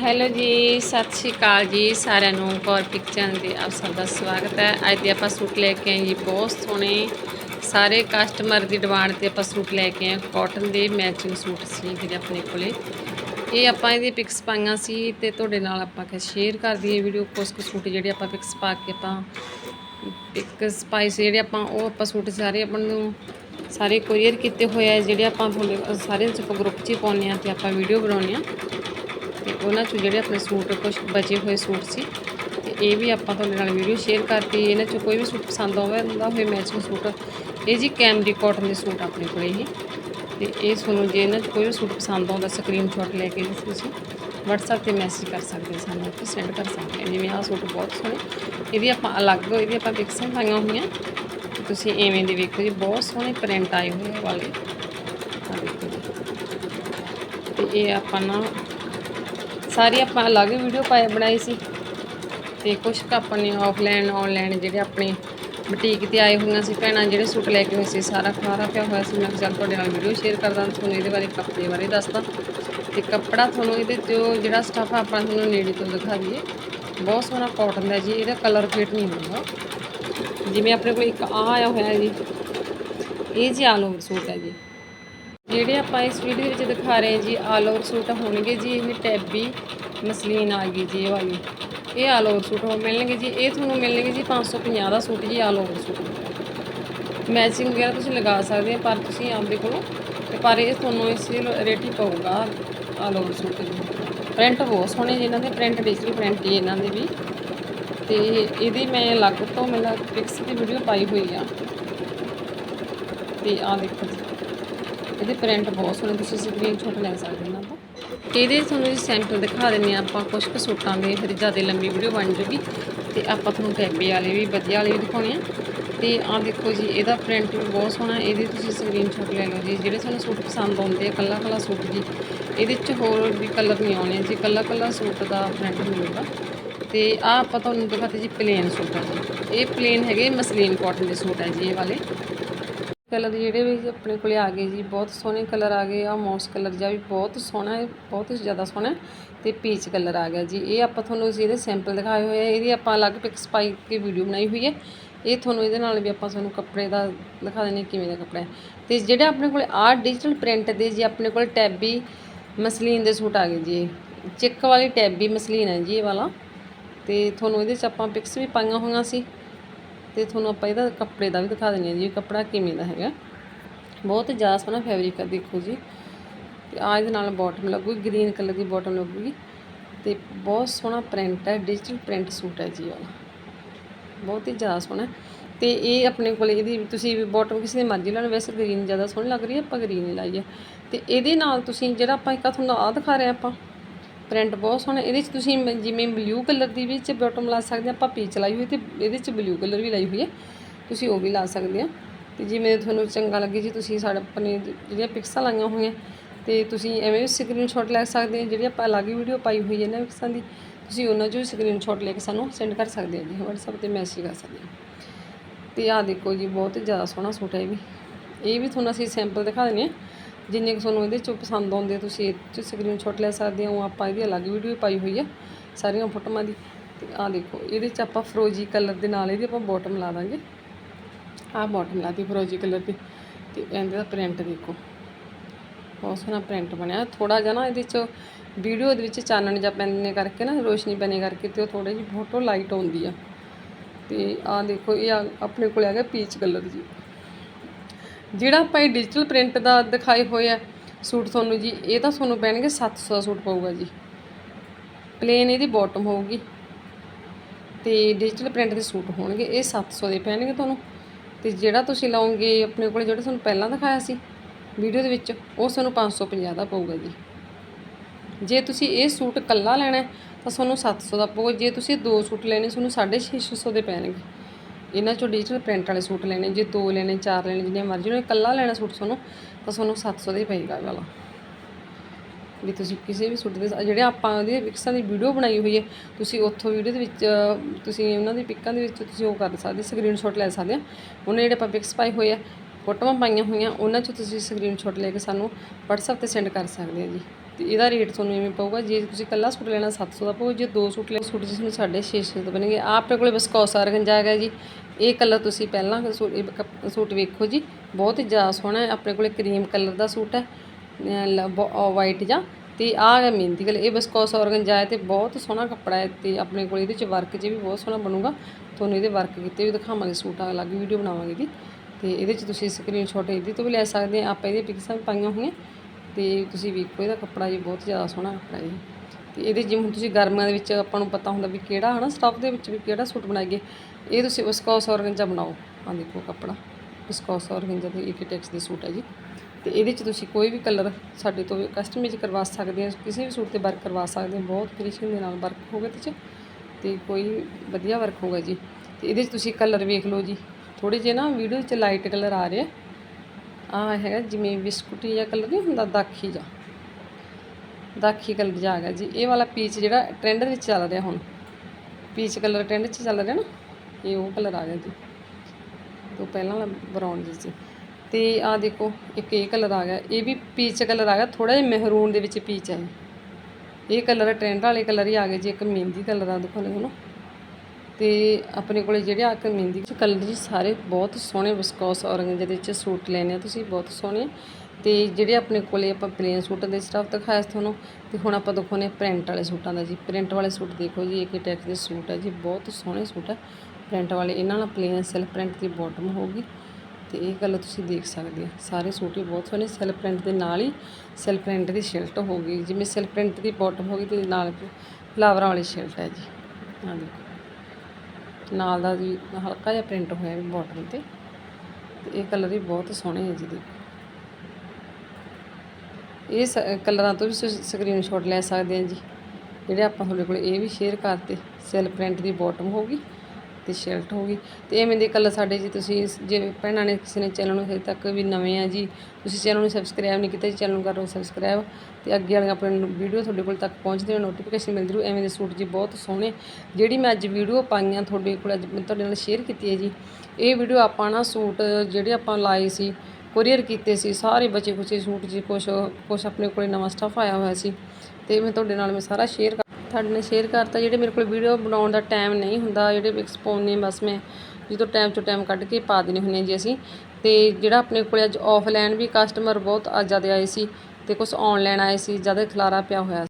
Hello ਜੀ, ਸਤਿ ਸ਼੍ਰੀ ਅਕਾਲ ਜੀ ਸਾਰਿਆਂ ਨੂੰ, ਕੌਰ ਪਿਕਚਰ ਦੇ ਆਪ ਸਭ ਦਾ ਸਵਾਗਤ ਹੈ। ਅੱਜ ਦੇ ਆਪਾਂ ਸੂਟ ਲੈ ਕੇ ਆਏ ਜੀ, ਬਹੁਤ ਸੋਹਣੇ। ਸਾਰੇ ਕਸਟਮਰ ਦੀ ਡਿਮਾਂਡ ਤੇ ਆਪਾਂ ਸੂਟ ਲੈ ਕੇ ਆਏ ਕਾਟਨ ਦੇ ਮੈਚਿੰਗ ਸੂਟ ਸੀ ਜਿਹੜੇ ਆਪਣੇ ਕੋਲੇ। ਇਹ ਆਪਾਂ ਇਹਦੀ ਪਿਕਸ ਪਾਈਆਂ ਸੀ ਤੇ ਤੁਹਾਡੇ ਨਾਲ ਆਪਾਂ ਕਿ ਸ਼ੇਅਰ ਕਰ ਦਈਏ ਵੀਡੀਓ ਕੁਝ ਕੁ ਸੂਟ ਜਿਹੜੇ ਆਪਾਂ ਪਿਕਸ ਪਾ ਕੇ ਆਪਾਂ ਪਿਕਸ ਪਾਈ ਸੀ ਜਿਹੜੇ ਆਪਾਂ, ਉਹ ਆਪਾਂ ਸੂਟ ਸਾਰੇ ਆਪਾਂ ਨੂੰ, ਸਾਰੇ ਕੋਰੀਅਰ ਕੀਤੇ ਹੋਏ ਆ, ਜਿਹੜੇ ਆਪਾਂ ਤੁਹਾਡੇ, ਸਾਰੇ ਗਰੁੱਪ 'ਚ ਹੀ ਪਾਉਂਦੇ ਆ ਤੇ ਆਪਾਂ ਵੀਡੀਓ ਬਣਾਉਂਦੇ ਆ ਤੇ ਉਹਨਾਂ ਚੋਂ ਜਿਹੜੇ ਆਪਣੇ ਸੂਟ ਕੁਝ ਬਚੇ ਹੋਏ ਸੂਟ ਸੀ ਤੇ ਇਹ ਵੀ ਆਪਾਂ ਤੁਹਾਡੇ ਨਾਲ ਵੀਡੀਓ ਸ਼ੇਅਰ ਕਰਤੀ। ਇਹਨਾਂ ਚੋਂ ਕੋਈ ਵੀ ਸੂਟ ਪਸੰਦ ਆਵੇ ਹੁੰਦਾ ਹੋਵੇ ਮੈਚਿੰਗ ਸੂਟ। ਇਹ ਜੀ ਕੈਮਰੀ ਕਾਟਨ ਦੇ ਸੂਟ ਆਪਣੇ ਕੋਲ ਹੀ। ਤੇ ਇਹ ਤੁਹਾਨੂੰ ਜੇ ਇਹਨਾਂ 'ਚ ਕੋਈ ਵੀ ਸੂਟ ਪਸੰਦ ਆਉਂਦਾ ਸਕਰੀਨਸ਼ਾਟ ਲੈ ਕੇ ਤੁਸੀਂ WhatsApp ਤੇ ਮੈਸੇਜ ਕਰ ਸਕਦੇ ਹੋ ਸਾਨੂੰ ਤੇ ਸੈਂਡ ਕਰ ਸਕਦੇ ਹੋ। ਜਿਵੇਂ ਆਹ ਸੂਟ ਬਹੁਤ ਸੋਹਣੇ ਇਹਦੀ ਆਪਾਂ ਅਲੱਗ ਇਹਦੀ ਆਪਾਂ ਪਿਕਸਾਂ ਪਾਈਆਂ ਹੋਈਆਂ। ਤੁਸੀਂ ਐਵੇਂ ਦੇ ਵੇਖੋ ਜੀ, ਬਹੁਤ ਸੋਹਣੇ ਪ੍ਰਿੰਟ ਆਏ ਹੋਏ ਵਾਲੇ। ਆਹ ਦੇਖੋ ਜੀ। ਤੇ ਇਹ ਆਪਾਂ ਨਾ ਸਾਰੀ ਆਪਾਂ ਅਲੱਗ ਵੀਡੀਓ ਪਾਏ, ਬਣਾਈ ਸੀ। ਤੇ ਕੁਝ ਕੁ ਆਪਾਂ ਨੇ ਆਫਲਾਈਨ ਆਨਲਾਈਨ ਜਿਹੜੇ ਆਪਣੇ ਬੁਟੀਕ ਤੇ ਆਏ ਹੋਈਆਂ ਸੀ ਭੈਣਾਂ, ਜਿਹੜੇ ਸੂਟ ਲੈ ਕੇ ਹੋਏ ਸੀ, ਸਾਰਾ ਖਾਰਾ ਪਿਆ ਹੋਇਆ ਸੀ। ਮੈਂ ਚੱਲ ਤੁਹਾਡੇ ਨਾਲ ਵੀਡੀਓ ਸ਼ੇਅਰ ਕਰਦਾ, ਤੁਹਾਨੂੰ ਇਹਦੇ ਬਾਰੇ ਕੱਪੜੇ ਬਾਰੇ ਦੱਸਦਾ। ਤੇ ਕੱਪੜਾ ਤੁਹਾਨੂੰ ਇਹਦੇ ਜੋ ਜਿਹੜਾ ਸਟਫ ਆਪਾਂ ਤੁਹਾਨੂੰ ਨੇੜੇ ਤੋਂ ਦਿਖਾ ਦਈਏ। ਬਹੁਤ ਸੋਹਣਾ ਕਾਟਨ ਦਾ ਜੀ, ਇਹਦਾ ਕਲਰ ਫੇਟ ਨਹੀਂ ਹੁੰਦਾ। ਜਿਵੇਂ ਆਪਣੇ ਕੋਲ ਇੱਕ ਆ ਆਇਆ ਹੋਇਆ ਜੀ, ਇਹ ਜੀ ਆਲੋ ਸੂਟ ਹੈ ਜੀ। ਜਿਹੜੇ ਆਪਾਂ ਇਸ ਵੀਡੀਓ ਵਿੱਚ ਦਿਖਾ ਰਹੇ ਜੀ, ਆਲ ਓਵਰ ਸੂਟ ਹੋਣਗੇ ਜੀ, ਇਹ ਟੈਬੀ ਮਸਲੀਨ ਆ ਗਈ ਜੀ, ਇਹ ਵਾਲੀ। ਇਹ ਆਲ ਓਵਰ ਸੂਟ ਹੋ ਮਿਲਣਗੇ ਜੀ, ਇਹ ਤੁਹਾਨੂੰ ਮਿਲਣਗੇ ਜੀ 550 ਦਾ ਸੂਟ ਜੀ, ਆਲ ਓਵਰ ਸੂਟ। ਮੈਚਿੰਗ ਵਗੈਰਾ ਤੁਸੀਂ ਲਗਾ ਸਕਦੇ ਆ ਪਰ ਤੁਸੀਂ ਆਪਦੇ ਕੋਲੋਂ, ਤੇ ਪਰ ਇਹ ਤੁਹਾਨੂੰ ਇਸ ਰੇਟ ਹੀ ਪਊਗਾ, ਆਲ ਓਵਰ ਸੂਟ ਜੀ। ਪ੍ਰਿੰਟ ਬਹੁਤ ਸੋਹਣੇ ਜੀ ਇਹਨਾਂ ਦੇ ਪ੍ਰਿੰਟ ਡਿਜੀਟਲ ਪ੍ਰਿੰਟ ਜੀ ਇਹਨਾਂ ਦੇ ਵੀ। ਤੇ ਇਹਦੀ ਮੈਂ ਅਲੱਗ ਤੋਂ, ਮਤਲਬ ਪਿਕਸ ਦੀ ਵੀਡੀਓ ਪਾਈ ਹੋਈ ਆ। ਤੇ ਆ ਦੇਖੋ ਜੀ। ਇਹਦੇ ਪ੍ਰਿੰਟ ਬਹੁਤ ਸੋਹਣੇ ਤੁਸੀਂ ਸਕਰੀਨਸ਼ਾਟ ਲੈ ਸਕਦੇ ਹੋ ਨਾ ਤੋਂ ਇਹਦੇ ਤੁਹਾਨੂੰ ਜੀ ਸੈਂਟਰ ਦਿਖਾ ਦਿੰਨੇ ਆ ਆਪਾਂ ਕੁਝ ਕੁ ਸੂਟਾਂ ਦੇ ਫਿਰ ਜ਼ਿਆਦਾ ਲੰਬੀ ਵੀਡੀਓ ਬਣ ਜੂਗੀ। ਤੇ ਆਪਾਂ ਤੁਹਾਨੂੰ ਟੈਬੇ ਵਾਲੇ ਵੀ, ਵਧੀਆ ਵਾਲੇ ਵੀ ਦਿਖਾਉਣੇ ਆ। ਤੇ ਆ ਦੇਖੋ ਜੀ, ਇਹਦਾ ਪ੍ਰਿੰਟ ਵੀ ਬਹੁਤ ਸੋਹਣਾ ਇਹਦੇ ਤੁਸੀਂ ਸਕਰੀਨਸ਼ਾਟ ਲੈ ਲਓ ਜੀ। ਜਿਹੜੇ ਤੁਹਾਨੂੰ ਸੂਟ ਪਸੰਦ ਆਉਂਦੇ ਆ, ਕੱਲਾ ਕੱਲਾ ਸੂਟ ਜੀ, ਇਹਦੇ 'ਚ ਹੋਰ ਵੀ ਕਲਰ ਨਹੀਂ ਆਉਣੇ ਜੀ। ਕੱਲਾ ਕੱਲਾ ਸੂਟ ਦਾ ਪ੍ਰਿੰਟ ਮਿਲੂਗਾ ਤੇ ਆ ਆਪਾਂ ਤੁਹਾਨੂੰ ਦਿਖਾਤੇ ਜੀ ਪਲੇਨ ਸੂਟ ਆ ਜੀ। ਇਹ ਪਲੇਨ ਹੈਗੇ ਮਸਲੀਨ ਕਾਟਨ ਦੇ ਸੂਟ ਹੈ ਜੀ, ਇਹ ਵਾਲੇ। ਕਲਰ ਜਿਹੜੇ ਵੀ ਆਪਣੇ ਕੋਲੇ ਆ ਗਏ ਜੀ, ਬਹੁਤ ਸੋਹਣੇ ਕਲਰ ਆ ਗਏ ਆ ਮੌਸ ਕਲਰ ਜਾਂ ਵੀ ਬਹੁਤ ਸੋਹਣਾ ਹੈ, ਬਹੁਤ ਹੀ ਜ਼ਿਆਦਾ ਸੋਹਣਾ ਹੈ ਤੇ ਪੀਚ ਕਲਰ ਆ ਗਿਆ ਜੀ। ਇਹ ਆਪਾਂ ਤੁਹਾਨੂੰ ਇਹਦੇ ਸੈਂਪਲ ਦਿਖਾਏ ਹੋਏ ਆ, ਇਹਦੀ ਆਪਾਂ ਅਲੱਗ ਪਿਕਸ ਪਾਈ ਕੇ ਵੀਡੀਓ ਬਣਾਈ ਹੋਈ ਹੈ। ਇਹ ਤੁਹਾਨੂੰ ਇਹਦੇ ਨਾਲ ਵੀ ਆਪਾਂ ਤੁਹਾਨੂੰ ਕੱਪੜੇ ਦਾ ਦਿਖਾ ਦਿੰਦੇ ਹਾਂ ਕਿਵੇਂ ਦਾ ਕੱਪੜਾ ਹੈ। ਤੇ ਜਿਹੜੇ ਆਪਣੇ ਕੋਲੇ ਆ ਡਿਜੀਟਲ ਪ੍ਰਿੰਟ ਦੇ ਜੀ, ਆਪਣੇ ਕੋਲ ਟੈਬੀ ਮਸਲੀਨ ਦੇ ਸੂਟ ਆ ਗਏ ਜੀ। ਚਿੱਕ ਵਾਲੀ ਟੈਬੀ ਮਸਲੀਨ ਹੈ ਜੀ ਇਹ ਵਾਲਾ। ਤੇ ਤੁਹਾਨੂੰ ਇਹਦੇ ਚ ਆਪਾਂ ਪਿਕਸ ਵੀ ਪਾਈਆਂ ਹੋਈਆਂ ਸੀ। ਤੇ ਤੁਹਾਨੂੰ ਆਪਾਂ ਇਹਦਾ ਕੱਪੜੇ ਦਾ ਵੀ ਦਿਖਾ ਦਿੰਦੇ ਹਾਂ ਜੀ ਕੱਪੜਾ ਕਿਵੇਂ ਦਾ ਹੈਗਾ। ਬਹੁਤ ਜ਼ਿਆਦਾ ਸੋਹਣਾ ਫੈਬਰਿਕ ਆ ਦੇਖੋ ਜੀ। ਤੇ ਆ ਇਹਦੇ ਨਾਲ ਬਾਟਮ ਲੱਗੂਗੀ ਗ੍ਰੀਨ ਕਲਰ ਦੀ ਬਾਟਮ ਲੱਗੂਗੀ। ਤੇ ਬਹੁਤ ਸੋਹਣਾ ਪ੍ਰਿੰਟ ਹੈ ਡਿਜੀਟਲ ਪ੍ਰਿੰਟ ਸੂਟ ਹੈ ਜੀ ਵਾਲਾ। ਬਹੁਤ ਹੀ ਜ਼ਿਆਦਾ ਸੋਹਣਾ ਹੈ। ਤੇ ਇਹ ਆਪਣੇ ਕੋਲ ਇਹਦੀ, ਤੁਸੀਂ ਬਾਟਮ ਕਿਸੇ ਦੀ ਮਰਜ਼ੀ ਲੈਣ ਵੈਸੇ ਗ੍ਰੀਨ ਜ਼ਿਆਦਾ ਸੋਹਣੀ ਲੱਗ ਰਹੀ ਹੈ, ਆਪਾਂ ਗ੍ਰੀਨ ਹੀ ਲਾਈਏ। ਹੈ ਤੇ ਇਹਦੇ ਨਾਲ ਤੁਸੀਂ ਜਿਹੜਾ ਆਪਾਂ ਇੱਕ ਤੁਹਾਨੂੰ ਆ ਦਿਖਾ ਰਹੇ ਆਪਾਂ। ਪ੍ਰਿੰਟ ਬਹੁਤ ਸੋਹਣਾ। ਇਹਦੇ 'ਚ ਤੁਸੀਂ ਮ- ਜਿਵੇਂ ਬਲੂ ਕਲਰ ਦੀ ਵਿੱਚ ਬਾਟਮ ਲਾ ਸਕਦੇ ਹਾਂ ਆਪਾਂ ਪੀਚ ਲਾਈ ਹੋਈ ਤੇ ਇਹਦੇ 'ਚ ਬਲੂ ਕਲਰ ਵੀ ਲਾਈ ਹੋਈ ਹੈ ਤੁਸੀਂ ਉਹ ਵੀ ਲਾ ਸਕਦੇ ਆ। ਤੇ ਜਿਵੇਂ ਤੁਹਾਨੂੰ ਚੰਗਾ ਲੱਗੇ ਜੀ, ਤੁਸੀਂ ਸਾਡੇ ਆਪਣੇ ਜਿਹੜੀਆਂ ਪਿਕਸਾਂ ਲਾਈਆਂ ਹੋਈਆਂ, ਤੇ ਤੁਸੀਂ ਐਵੇਂ ਵੀ ਸਕਰੀਨਸ਼ਾਟ ਲੈ ਸਕਦੇ ਹੋ ਜਿਹੜੀ ਆਪਾਂ ਅਲੱਗ ਵੀਡੀਓ ਪਾਈ ਹੋਈ ਹੈ ਇਹਨਾਂ ਪਿਕਸਾਂ ਦੀ। ਤੁਸੀਂ ਉਹਨਾਂ 'ਚੋਂ ਵੀ ਸਕਰੀਨਸ਼ਾਟ ਲੈ ਕੇ ਸਾਨੂੰ ਸੈਂਡ ਕਰ ਸਕਦੇ ਹੋ ਜੀ, WhatsApp ਤੇ ਮੈਸੇਜ ਕਰ ਸਕਦੇ ਹੋ ਤੇ ਆਹ ਦੇਖੋ ਜੀ, ਬਹੁਤ ਜ਼ਿਆਦਾ ਸੋਹਣਾ ਸੂਟ ਹੈ ਇਹ ਵੀ। ਇਹ ਵੀ ਤੁਹਾਨੂੰ ਅਸੀਂ ਸੈਂਪਲ ਦਿਖਾ ਦਿੰਦੇ ਹਾਂ ਜਿੰਨੇ ਕੁ ਤੁਹਾਨੂੰ ਇਹਦੇ ਚੋਂ ਪਸੰਦ ਆਉਂਦੇ ਆ, ਤੁਸੀਂ ਇਹ 'ਚ ਸਕਰੀਨਸ਼ਾਟ ਲੈ ਸਕਦੇ ਹੋ, ਆਪਾਂ ਇਹਦੀ ਅਲੱਗ ਵੀਡੀਓ ਪਾਈ ਹੋਈ ਆ, ਸਾਰੀਆਂ ਫੋਟੋਆਂ ਦੀ। ਤੇ ਆਹ ਦੇਖੋ, ਇਹਦੇ 'ਚ ਆਪਾਂ ਫਰੋਜੀ ਕਲਰ ਦੇ ਨਾਲ ਇਹਦੀ ਆਪਾਂ ਬਾਟਮ ਲਾ ਦਾਂਗੇ। ਆਹ ਬਾਟਮ ਲਾਤੀ ਫਰੋਜੀ ਕਲਰ ਦੀ, ਤੇ ਇਹਦੇ ਦਾ ਪ੍ਰਿੰਟ ਦੇਖੋ। ਬਹੁਤ ਸੋਹਣਾ ਪ੍ਰਿੰਟ ਬਣਿਆ। ਥੋੜਾ ਜਿਹਾ ਨਾ ਇਹਦੇ 'ਚ ਵੀਡੀਓ ਦੇ ਵਿੱਚ ਚਾਨਣ ਜਾਂ ਪੈਣੇ ਕਰਕੇ ਨਾ, ਰੋਸ਼ਨੀ ਪੈਣੇ ਕਰਕੇ ਤੇ ਉਹ ਥੋੜੀ ਜਿਹੀ ਫੋਟੋ ਲਾਈਟ ਆਉਂਦੀ ਆ। ਤੇ ਆਹ ਦੇਖੋ, ਇਹ ਆ- ਆਪਣੇ ਕੋਲ ਹੈਗਾ ਪੀਚ ਕਲਰ ਜੀ ਜਿਹੜਾ ਆਪਾਂ ਇਹ ਡਿਜੀਟਲ ਪ੍ਰਿੰਟ ਦਾ ਦਿਖਾਏ ਹੋਏ ਆ ਸੂਟ ਤੁਹਾਨੂੰ ਜੀ, ਇਹ ਤਾਂ ਤੁਹਾਨੂੰ ਪੈਣਗੇ 700 ਦਾ ਸੂਟ ਪਊਗਾ ਜੀ। ਪਲੇਨ ਇਹਦੀ ਬਾਟਮ ਹੋਊਗੀ ਤੇ ਡਿਜੀਟਲ ਪ੍ਰਿੰਟ ਦੇ ਸੂਟ ਹੋਣਗੇ, ਇਹ 700 ਦੇ ਪੈਣਗੇ ਤੁਹਾਨੂੰ। ਤੇ ਜਿਹੜਾ ਤੁਸੀਂ ਲਾਓਗੇ ਆਪਣੇ ਕੋਲ ਜਿਹੜਾ ਤੁਹਾਨੂੰ ਪਹਿਲਾਂ ਦਿਖਾਇਆ ਸੀ ਵੀਡੀਓ ਦੇ ਵਿੱਚ, ਉਹ ਤੁਹਾਨੂੰ 550 ਦਾ ਪਊਗਾ ਜੀ। ਜੇ ਤੁਸੀਂ ਇਹ ਸੂਟ ਇਕੱਲਾ ਲੈਣਾ ਤਾਂ ਤੁਹਾਨੂੰ 700 ਦਾ ਪਊਗਾ। ਜੇ ਤੁਸੀਂ ਦੋ ਸੂਟ ਲੈਣੇ, ਤੁਹਾਨੂੰ 650 ਦੇ ਪੈਣਗੇ। ਇਹਨਾਂ ਚੋਂ ਡਿਜੀਟਲ ਪ੍ਰਿੰਟ ਵਾਲੇ ਸੂਟ ਲੈਣੇ, ਜੇ ਦੋ ਲੈਣੇ, ਚਾਰ ਲੈਣੇ, ਜਿੰਨੇ ਮਰਜ਼ੀ ਨੇ ਇਕੱਲਾ ਲੈਣਾ ਸੂਟ ਤੁਹਾਨੂੰ, ਤਾਂ ਤੁਹਾਨੂੰ 700 ਦਾ ਹੀ ਪਏਗਾ ਇਹ ਵਾਲਾ। ਵੀ ਤੁਸੀਂ ਕਿਸੇ ਵੀ ਸੂਟ ਦੇ ਜਿਹੜੇ ਆਪਾਂ ਉਹਦੀ ਪਿਕਸਾਂ ਦੀ ਵੀਡੀਓ ਬਣਾਈ ਹੋਈ ਹੈ, ਤੁਸੀਂ ਉੱਥੋਂ ਵੀਡੀਓ ਦੇ ਵਿੱਚ, ਤੁਸੀਂ ਉਹਨਾਂ ਦੀ ਪਿਕਾਂ ਦੇ ਵਿੱਚ ਤੁਸੀਂ ਉਹ ਕਰ ਸਕਦੇ ਸਕਰੀਨਸ਼ਾਟ ਲੈ ਸਕਦੇ ਆ। ਉਹਨੇ ਜਿਹੜੇ ਆਪਾਂ ਪਿਕਸ ਪਾਏ ਹੋਏ ਆ, ਫੋਟੋਆਂ ਪਾਈਆਂ ਹੋਈਆਂ, ਉਹਨਾਂ 'ਚੋਂ ਤੁਸੀਂ ਸਕਰੀਨਸ਼ਾਟ ਲੈ ਕੇ ਸਾਨੂੰ WhatsApp ਤੇ ਸੈਂਡ ਕਰ ਸਕਦੇ ਆ ਜੀ। ਤੇ ਇਹਦਾ ਰੇਟ ਤੁਹਾਨੂੰ ਇਵੇਂ ਪਊਗਾ, ਜੇ ਤੁਸੀਂ ਇਕੱਲਾ ਸੂਟ ਲੈਣਾ 700 ਦਾ ਪਊ ਜੇ ਦੋ ਸੂਟ ਲੈ ਸੂਟ ਜਿਸ ਨੂੰ 650 ਦਾ ਬਣੇਗੇ ਆਹ ਆਪਣੇ ਕੋਲੇ ਵਿਸਕੋਸ ਆਰਗੰਜਾ ਹੈਗਾ ਜੀ ਇਹ ਕਲਰ ਤੁਸੀਂ ਪਹਿਲਾਂ ਸੂਟ ਇਹ ਸੂਟ ਵੇਖੋ ਜੀ। ਬਹੁਤ ਹੀ ਜ਼ਿਆਦਾ ਸੋਹਣਾ ਹੈ, ਆਪਣੇ ਕੋਲੇ ਕਰੀਮ ਕਲਰ ਦਾ ਸੂਟ ਹੈ ਵਾਈਟ ਜਾਂ ਤੇ ਆਹ ਹੈ ਮਹਿੰਦੀ ਕਲਰ, ਇਹ ਵਿਸਕੋਸ ਆਰਗੰਜਾ ਹੈ ਤੇ ਬਹੁਤ ਸੋਹਣਾ ਕੱਪੜਾ ਹੈ ਤੇ ਆਪਣੇ ਕੋਲ ਇਹਦੇ ਚ ਵਰਕ ਜੇ ਵੀ ਬਹੁਤ ਸੋਹਣਾ ਬਣੂਗਾ, ਤੁਹਾਨੂੰ ਇਹਦੇ ਵਰਕ ਕੀਤੇ ਵੀ ਦਿਖਾਵਾਂਗੇ, ਸੂਟ ਅਲੱਗ ਵੀਡੀਓ ਬਣਾਵਾਂਗੇ ਦੀ ਤੇ ਇਹਦੇ ਚ ਤੁਸੀਂ ਸਕਰੀਨਸ਼ਾਟ ਇਹਦੇ ਤੋਂ ਵੀ ਲੈ ਸਕਦੇ ਆ, ਆਪਾਂ ਇਹਦੇ ਪਿਕਸਾਂ ਵੀ ਪਾਈਆਂ ਹੋਈਆਂ। ਤੇ ਤੁਸੀਂ ਵੇਖੋ, ਇਹਦਾ ਕੱਪੜਾ ਜੀ ਬਹੁਤ ਜ਼ਿਆਦਾ ਸੋਹਣਾ ਕੱਪੜਾ ਜੀ। ਤੇ ਇਹਦੇ ਜਿਵੇਂ ਹੁਣ ਤੁਸੀਂ ਗਰਮੀਆਂ ਦੇ ਵਿੱਚ ਆਪਾਂ ਨੂੰ ਪਤਾ ਹੁੰਦਾ ਵੀ ਕਿਹੜਾ ਹਨਾ ਸਟਫ ਦੇ ਵਿੱਚ ਵੀ ਕਿਹੜਾ ਸੂਟ ਬਣਾਈਏ। ਇਹ ਤੁਸੀਂ ਵਿਸਕੋਸ ਔਰਗੰਜਾ ਬਣਾਓ। ਆ ਦੇਖੋ ਕੱਪੜਾ ਵਿਸਕੋਸ ਆਰਗੰਜਾ ਦੇ ਇਕਟੈਕਸ ਦੇ ਸੂਟ ਹੈ ਜੀ। ਤੇ ਇਹਦੇ 'ਚ ਤੁਸੀਂ ਕੋਈ ਵੀ ਕਲਰ ਸਾਡੇ ਤੋਂ ਕਸਟਮਾਈਜ਼ ਕਰਵਾ ਸਕਦੇ ਹੋ, ਕਿਸੇ ਵੀ ਸੂਟ ਤੇ ਵਰਕ ਕਰਵਾ ਸਕਦੇ ਹੋ, ਬਹੁਤ ਫਿਨਿਸ਼ਿੰਗ ਦੇ ਨਾਲ ਵਰਕ ਹੋਗਾ ਇਹਦੇ 'ਚ। ਤੇ ਕੋਈ ਵਧੀਆ ਵਰਕ ਹੋਗਾ ਜੀ। ਤੇ ਇਹਦੇ 'ਚ ਤੁਸੀਂ ਕਲਰ ਵੇਖ ਲਓ ਜੀ। ਥੋੜੇ ਜਿਹੇ ਨਾ ਵੀਡੀਓ 'ਚ ਲਾਈਟ ਕਲਰ ਆ ਰਿਹਾ। ਆ ਹੈਗਾ ਜਿਵੇਂ ਬਿਸਕੁਟੀ ਜਿਹਾ ਕਲਰ ਨਹੀਂ ਹੁੰਦਾ, ਦਾਖੀ ਜਿਹਾ। ਦਾਖੀ ਕਲਰ ਜਿਹਾ ਆ ਗਿਆ ਜੀ। ਇਹ ਵਾਲਾ ਪੀਚ ਜਿਹੜਾ ਟ੍ਰੈਂਡ ਵਿੱਚ ਚੱਲ ਰਿਹਾ ਹੁਣ। ਪੀਚ ਕਲਰ ਟ੍ਰੈਂਡ 'ਚ ਚੱਲ ਰਿਹਾ ਨਾ, ਇਹ ਉਹ ਕਲਰ ਆ ਗਿਆ ਜੀ। ਤੋਂ ਪਹਿਲਾਂ ਵਾਲਾ ਬਰਾਊਨ ਜੀ ਸੀ। ਤੇ ਆ ਦੇਖੋ, ਇੱਕ ਇਹ ਕਲਰ ਆ ਗਿਆ। ਇਹ ਵੀ ਪੀਚ ਕਲਰ ਆ ਗਿਆ। ਥੋੜਾ ਜਿਹਾ ਮਹਿਰੂਨ ਦੇ ਵਿੱਚ ਪੀਚ ਹੈ ਇਹ। ਕਲਰ ਟ੍ਰੈਂਡ ਵਾਲੇ ਕਲਰ ਹੀ ਆ ਗਏ ਜੀ। ਇੱਕ ਮਹਿੰਦੀ ਕਲਰ ਆ ਦੇਖੋ ਨਾ। ਤੇ ਆਪਣੇ ਕੋਲੇ ਜਿਹੜੇ ਆ ਕੇ ਮਹਿੰਦੀ ਚ ਕਲਰ ਜੀ ਸਾਰੇ ਬਹੁਤ ਸੋਹਣੇ ਵਿਸਕੋਸ ਔਰੰਜ ਦੇ ਵਿੱਚ ਸੂਟ ਲੈਣੇ ਆ ਤੁਸੀਂ, ਬਹੁਤ ਸੋਹਣੇ। ਆ। ਤੇ ਜਿਹੜੇ ਆਪਣੇ ਕੋਲੇ ਆਪਾਂ ਪਲੇਨ ਸੂਟਾਂ ਦੇ ਸਟਾਫ ਦਿਖਾਇਆ ਸੀ ਤੁਹਾਨੂੰ, ਤੇ ਹੁਣ ਆਪਾਂ ਦਿਖਾਉਂਦੇ ਪ੍ਰਿੰਟ ਵਾਲੇ ਸੂਟਾਂ ਦਾ ਜੀ। ਪ੍ਰਿੰਟ ਵਾਲੇ ਸੂਟ ਦੇਖੋ ਜੀ, ਇੱਕ ਟੈਕ ਦੇ ਸੂਟ ਹੈ ਜੀ, ਬਹੁਤ ਸੋਹਣੇ ਸੂਟ ਹੈ ਪ੍ਰਿੰਟ ਵਾਲੇ, ਇਹਨਾਂ ਨਾਲ ਪਲੇਨ ਸੈਲਫ ਪ੍ਰਿੰਟ ਦੀ ਬਾਟਮ ਹੋਊਗੀ। ਤੇ ਇਹ ਗੱਲ ਤੁਸੀਂ ਦੇਖ ਸਕਦੇ ਹੋ ਸਾਰੇ ਸੂਟ ਹੀ ਬਹੁਤ ਸੋਹਣੇ ਸੈਲਫ ਪ੍ਰਿੰਟ ਦੇ ਨਾਲ ਹੀ ਸੈਲਫ ਪ੍ਰਿੰਟ ਦੀ ਸ਼ਰਟ ਹੋਊਗੀ। ਜਿਵੇਂ ਸੈਲਫ ਪ੍ਰਿੰਟ ਦੀ ਬਾਟਮ ਹੋਗੀ ਤੇ ਨਾਲ ਫਲਾਵਰਾਂ ਵਾਲੀ ਸ਼ਰਟ ਹੈ ਜੀ। ਹਾਂ ਦੇਖੋ। ਨਾਲ ਦਾ ਵੀ ਹਲਕਾ ਜਿਹਾ ਪ੍ਰਿੰਟ ਹੋਇਆ ਵੀ ਬਾਟਮ ਤੇ। ਤੇ ਇਹ ਕਲਰ ਵੀ ਬਹੁਤ ਸੋਹਣੇ ਹੈ ਜੀ ਦੇ। ਇਹ ਸ- ਕਲਰਾਂ ਤੋਂ ਵੀ ਸਕਰੀਨਸ਼ਾਟ ਲੈ ਸਕਦੇ ਆ ਜੀ। ਜਿਹੜੇ ਆਪਾਂ ਤੁਹਾਡੇ ਕੋਲ ਇਹ ਵੀ ਸ਼ੇਅਰ ਕਰਤੇ ਸੈਲ ਪ੍ਰਿੰਟ ਦੀ ਬਾਟਮ ਹੋਗੀ ਤੇ ਸ਼ਰਟ ਗਈ। ਤੇ ਐਵੇਂ ਦੇ ਕਲਰ ਸਾਡੇ ਜੀ, ਤੁਸੀਂ ਜੇ ਭੈਣਾਂ ਨੇ ਕਿਸੇ ਨੇ ਚੈਨਲ ਨੂੰ ਹਜੇ ਤੱਕ ਵੀ ਨਵੇਂ ਆ ਜੀ, ਤੁਸੀਂ ਚੈਨਲ ਨੂੰ ਸਬਸਕ੍ਰਾਈਬ ਨਹੀਂ ਕੀਤਾ ਜੀ, ਚੈਨਲ ਨੂੰ ਕਰੋ ਸਬਸਕ੍ਰਾਈਬ ਤੇ ਅੱਗੇ ਵਾਲੀਆਂ ਆਪਣੇ ਵੀਡੀਓ ਤੁਹਾਡੇ ਕੋਲ ਤੱਕ ਪਹੁੰਚਦੇ ਹੋ ਨੋਟੀਫਿਕੇਸ਼ਨ ਮਿਲਦੀ ਰਹੂ ਐਵੇਂ ਦੇ ਸੂਟ ਜੀ ਬਹੁਤ ਸੋਹਣੇ। ਜਿਹੜੀ ਮੈਂ ਅੱਜ ਵੀਡੀਓ ਪਾਈਆਂ ਤੁਹਾਡੇ ਕੋਲ, ਅੱਜ ਮੈਂ ਤੁਹਾਡੇ ਨਾਲ ਸ਼ੇਅਰ ਕੀਤੀ ਹੈ ਜੀ, ਇਹ ਵੀਡੀਓ ਆਪਾਂ ਨਾ ਸੂਟ ਜਿਹੜੇ ਆਪਾਂ ਲਾਏ ਸੀ ਕੋਰੀਅਰ ਕੀਤੇ ਸੀ, ਸਾਰੇ ਬਚੇ ਖੁਚੇ ਸੂਟ ਜੀ, ਕੁਛ ਕੁਛ ਆਪਣੇ ਕੋਲੇ ਨਵਾਂ ਸਟਫ ਆਇਆ ਹੋਇਆ ਸੀ। ਤੇ ਮੈਂ ਤੁਹਾਡੇ ਨਾਲ ਮੈਂ ਸਾਰਾ ਸ਼ੇਅਰ ਤੁਹਾਡੇ ਨਾਲ ਸ਼ੇਅਰ ਕਰਤਾ, ਜਿਹੜੇ ਮੇਰੇ ਕੋਲ ਵੀਡੀਓ ਬਣਾਉਣ ਦਾ ਟਾਈਮ ਨਹੀਂ ਹੁੰਦਾ, ਜਿਹੜੇ ਪਿਕਸ ਪਾਉਣੇ ਬਸ ਮੈਂ ਜਦੋਂ ਟਾਈਮ ਤੋਂ ਟਾਈਮ ਕੱਢ ਕੇ ਪਾ ਦਿੰਦੇ ਹੁੰਦੇ ਹਾਂ ਜੀ ਅਸੀਂ। ਤੇ ਜਿਹੜਾ ਆਪਣੇ ਕੋਲ ਅੱਜ ਆਫਲਾਈਨ ਵੀ ਕਸਟਮਰ ਬਹੁਤ ਜ਼ਿਆਦਾ ਆਏ ਸੀ ਤੇ ਕੁਝ ਆਨਲਾਈਨ ਆਏ ਸੀ, ਜ਼ਿਆਦਾ ਖਲਾਰਾ ਪਿਆ ਹੋਇਆ